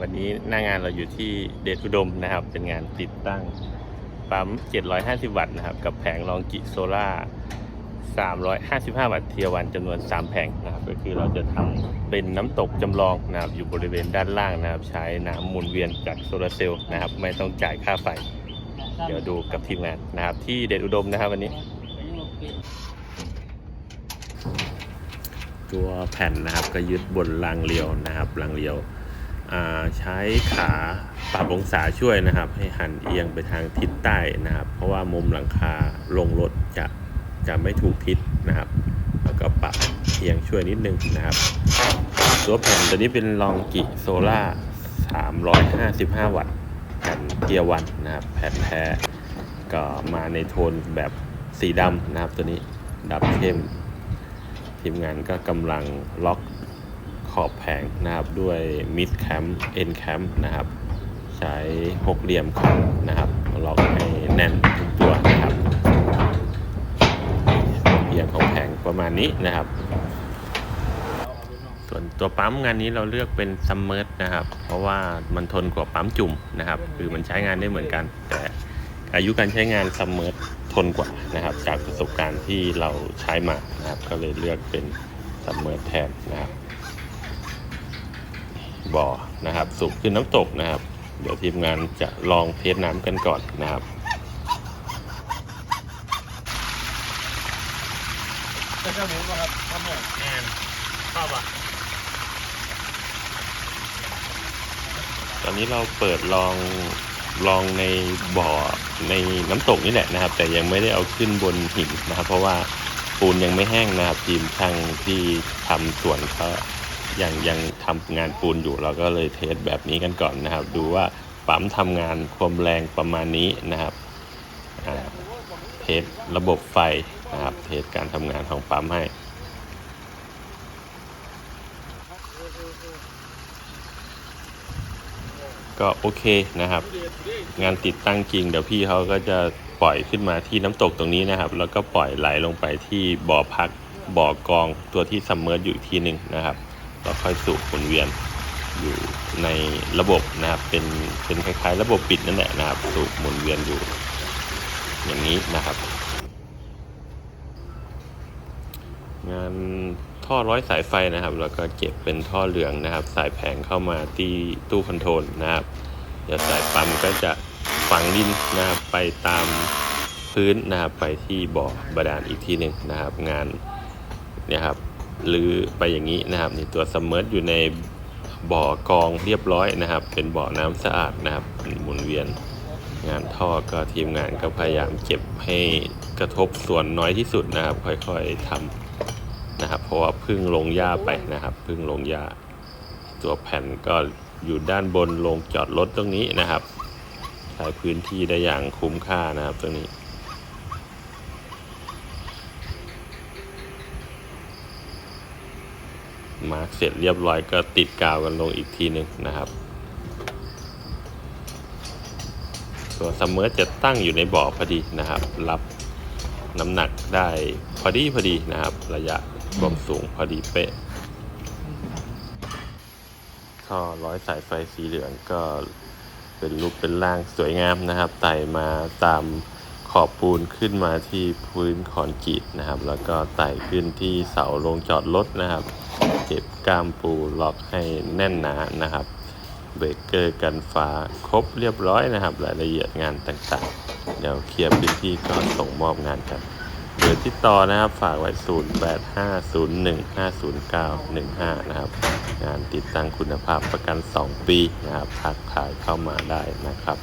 วันนี้หน้างานเราอยู่ที่เดชอุดมนะครับ เป็นงานติดตั้งปั๊ม 750 วัตต์นะครับ กับแผงลองกิโซล่า355 วัตต์เทียวันจำนวน 3 แผงนะครับ ก็คือเราจะทำเป็นน้ำตกจำลองนะครับ อยู่บริเวณด้านล่างนะครับ ใช้น้ำหมุนเวียนจากโซลาร์เซลล์นะครับ ไม่ต้องจ่ายค่าไฟ เดี๋ยวดูกับทีมงานนะครับ ที่เดชอุดมนะครับวันนี้ ตัวแผ่นนะครับก็ยึดบนรางเรียวนะครับรางเรียว ใช้ขาปรับองศาช่วยนะครับ ให้หันเอียงไปทางทิศใต้นะครับ เพราะว่ามุมหลังคาลงรถจะจะไม่ถูกทิศนะครับ แล้วก็ปรับเอียงช่วยนิดนึงนะครับ ตัวแผ่นตัวนี้เป็นลองกิโซล่า355 วัตต์แผ่นเกียร์วันนะครับ แผ่นแท้ก็มาในโทนแบบสีดำนะครับตัวนี้ดำเข้มทีมงานก็กำลังล็อก ขอบแผงนะครับด้วยมิดแคมเอ็นแคมนะครับ ใช้หกเหลี่ยมขันนะครับล็อกให้แน่นทุกตัวนะครับเอียงของแผงประมาณนี้นะครับ ส่วนตัวปั๊มงานนี้เราเลือกเป็นซัมเมอร์นะครับ เพราะว่ามันทนกว่าปั๊มจุ่มนะครับ คือมันใช้งานได้เหมือนกัน แต่อายุการใช้งานซัมเมอร์ทนกว่านะครับ จากประสบการณ์ที่เราใช้มานะครับ ก็เลยเลือกเป็นซัมเมอร์แทนนะครับ บ่อนะครับ สูบขึ้นน้ำตกนะครับ เดี๋ยวทีมงานจะลองเทสน้ำกันก่อนนะครับจะจะหมุนนะครับทำหน่อยแอนชอบอะตอนนี้เราเปิดลองลองในบ่อในน้ำตกนี่แหละนะครับ แต่ยังไม่ได้เอาขึ้นบนหินนะครับ เพราะว่าปูนยังไม่แห้งนะครับทีมช่างที่ทำสวนเขา ยังยังทำงานปูนอยู่เราก็เลยเทสแบบนี้กันก่อนนะครับ ดูว่าปั๊มทำงานความแรงประมาณนี้นะครับเทสระบบไฟนะครับเทสการทำงานของปั๊มให้ก็โอเคนะครับ งานติดตั้งจริงเดี๋ยวพี่เขาก็จะปล่อยขึ้นมาที่น้ำตกตรงนี้นะครับ แล้วก็ปล่อยไหลลงไปที่บ่อพักบ่อกองตัวที่ซัมเมอร์อยู่อีกทีหนึ่งนะครับ แล้วค่อยสูบหมุนเวียนอยู่ในระบบนะครับ เป็นเป็นคล้ายๆ ระบบปิดนั่นแหละนะครับ สูบหมุนเวียนอยู่ อย่างนี้นะครับ งานท่อร้อยสายไฟนะครับ แล้วก็เก็บเป็นท่อเหลืองนะครับ สายแผงเข้ามาที่ตู้คอนโทรลนะครับเดี๋ยวสายปั๊มก็จะฝังดินนะครับไปตามพื้นนะครับไปที่บ่อบาดาลอีกทีหนึ่งนะครับ งานเนี่ยครับ หรือไปอย่างนี้นะครับนี่ตัวสมเมอร์อยู่ในบ่อกองเรียบร้อยนะครับ เป็นบ่อน้ำสะอาดนะครับหมุนเวียนงานท่อก็ทีมงานก็พยายามเก็บให้กระทบส่วนน้อยที่สุดนะครับ ค่อยๆทำนะครับ เพราะว่าพึ่งลงหญ้าไปนะครับ พึ่งลงหญ้าตัวแผ่นก็อยู่ด้านบนลงจอดรถตรงนี้นะครับใช้พื้นที่ได้อย่างคุ้มค่านะครับตรงนี้ มาร์กเสร็จเรียบร้อยก็ติดกาวกันลงอีกทีหนึ่งนะครับ ตัวซัมเมอร์จะตั้งอยู่ในบ่อพอดีนะครับ รับน้ำหนักได้พอดีพอดีนะครับ ระยะความสูงพอดีเป๊ะท่อร้อยสายไฟสีเหลืองก็เป็นรูปเป็นร่างสวยงามนะครับ ไต่มาตามขอบปูนขึ้นมาที่พื้นคอนกรีตนะครับ แล้วก็ไต่ขึ้นที่เสาลงจอดรถนะครับ เก็บกล้ามปูล็อกให้แน่นหนานะครับเบรกเกอร์กันฟ้าครบเรียบร้อยนะครับ รายละเอียดงานต่างๆ เดี๋ยวเคลียร์พื้นที่ก่อนส่งมอบงานกันเบอร์ที่ต่อนะครับฝากไว้ 0850150915 นะครับ งานติดตั้งคุณภาพประกัน 2 ปีนะครับทักทายเข้ามาได้นะครับ